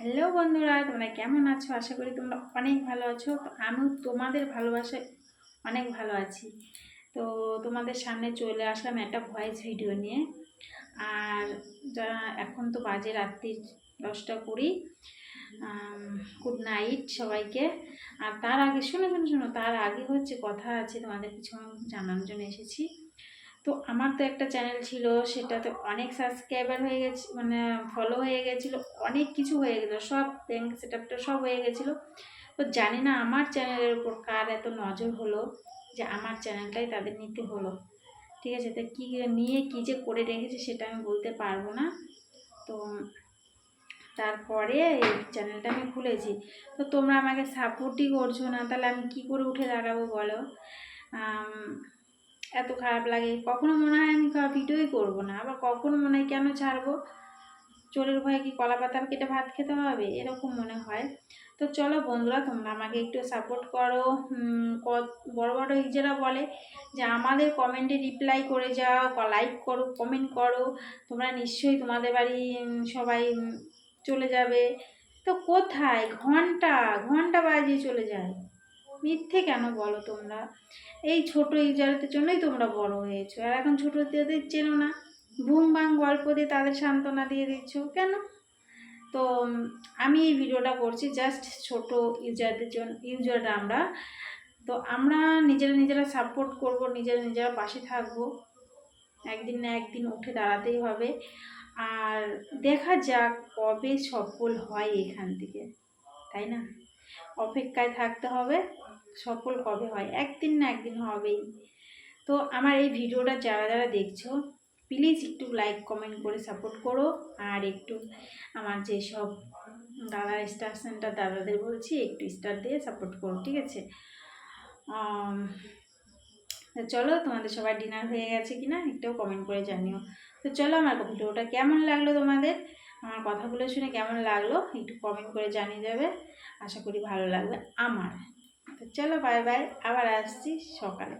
Hello বন্ধুরা, তোমরা কেমন আছো? আশা করি তোমরা অনেক ভালো আছো। তো আমিও তোমাদের ভালোবাসায় অনেক ভালো আছি। তো তোমাদের সামনে চলে আসলাম একটা ভয়েস ভিডিও নিয়ে। আর যা, এখন তো বাজে রাত্রি দশটা কুড়ি। গুড নাইট সবাইকে। আর তার আগে, শোনো শোনো শোনো, তার আগে হচ্ছে কথা আছে, তোমাদের কিছু আমি জানানোর জন্য এসেছি। তো আমার তো একটা চ্যানেল ছিল, সেটাতে অনেক সাবস্ক্রাইবার হয়ে গেছে মানে ফলো হয়ে গেছিল, অনেক কিছু হয়ে গেছিল, সব ব্যাঙ্ক সেট আপটা সব হয়ে গেছিল। তো জানি না আমার চ্যানেলের উপর কার এত নজর হলো, যে আমার চ্যানেলটাই তাদের নিতে হলো। ঠিক আছে, তো কী নিয়ে কী যে করে রেখেছে সেটা আমি বলতে পারব না। তো তারপরে এই চ্যানেলটা আমি খুলেছি। তো তোমরা আমাকে সাপোর্টই করছ না, তাহলে আমি কি করে উঠে দাঁড়াবো বলো? এত খারাপ লাগে। কখনো মনে হয় আমি ভিডিওই করব না। আবার কখনো মনে হয় কেন ছাড়বো? চোরের ভয়ে কি কলা পাতার কেটে ভাত খেতে হবে? এরকম মনে হয়। তো চলো বন্ধুরা, তোমরা আমাকে একটু সাপোর্ট করো। বড় বড় ইজেরা বলে যে আমাদের কমেন্টে রিপ্লাই করে যাও লাইক করো কমেন্ট করো। তোমরা নিশ্চয়ই তোমাদের বাড়ি সবাই চলে যাবে। তো কোথায়? ঘণ্টা ঘণ্টা বাজিয়ে চলে যায়। মিথ্যে কেন বলো তোমরা? এই ছোট ইউজারদের জন্যই তোমরা বড় হয়েছো। আর এখন ছোটদের চেনো না। ভুম ভাং গল্প দিয়ে তাদের সান্ত্বনা দিয়ে দিচ্ছ। কেন? তো আমি এই ভিডিওটা করছি জাস্ট ছোট ইউজারদের জন্য ইউজাররা আমরা। তো আমরা নিজেরা নিজেরা সাপোর্ট করব, নিজেরা নিজেরা পাশে থাকব। একদিন না একদিন উঠে দাঁড়াতেই হবে। আর দেখা যাক কবে সফল হয় এখান থেকে। তাই না? অপেক্ষায় থাকতে হবে। সফল কবে হয়? একদিন না একদিন হবেই। তো আমার এই ভিডিওটা যারা যারা দেখছ প্লিজ একটু লাইক কমেন্ট করে সাপোর্ট করো। আর একটু আমার যেসব দাদা স্টার সেন্টার দাদাদের বলছি, একটু স্টার দিয়ে সাপোর্ট করো, ঠিক আছে? চলো, তোমাদের সবার ডিনার হয়ে গেছে কি না একটাও কমেন্ট করে জানিও। তো চলো, আমার ভিডিওটা কেমন লাগল তোমাদের? আমার কথাগুলো শুনে কেমন লাগল? একটু কমেন্ট করে জানিয়ে যাবে। আশা করি ভালো লাগবে আমার। চলো বাই বাই আবার আসছি সকালে।